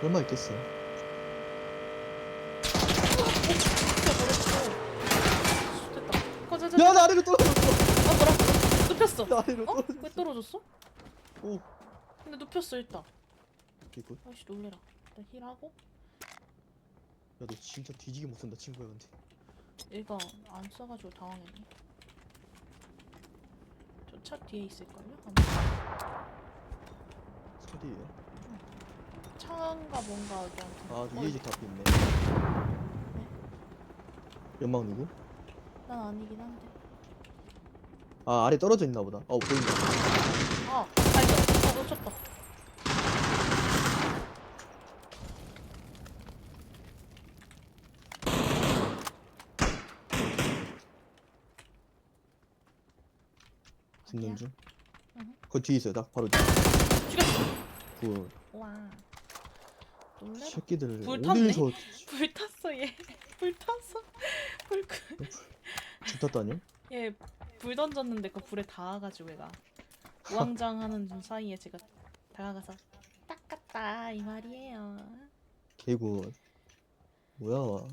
설마 있겠어. 됐다. 가자, 야, 나 아래로 떨어졌어. 아, 뭐라? 눕혔어. 나 아래로 어? 떨어졌어. 왜 떨어졌어? 오, 근데 눕혔어 일단. 개꿀. 아이씨 놀래라. 일단 힐하고 야, 너 진짜 뒤지게 못 쓴다, 친구야, 근데. 얘가 안 써가지고 당황했네. 저 차 뒤에 있을걸요? 아마 소리에. 차가 뭔가 여기한테. 아, 저 어, 위에 이제 다 있네. 연막 누구? 난 아니긴 한데. 아, 아래 떨어져 있나 보다. 어, 보인다. 아, 발견. 아, 놓쳤다. 어디야? 중. 응. 그 뒤에 있어요, 딱 바로 뒤에. 죽였어. 그 와. 놀래라. 새끼들 불 탔네? 어디서 불 탔어 얘. 불 탔어. 불 끄. 붙었다뇨? 얘불 던졌는데 그 불에 닿아가지고 얘가 우왕좌왕하는 중 사이에 제가 다가가서 닦았다 이 말이에요. 개구 뭐야?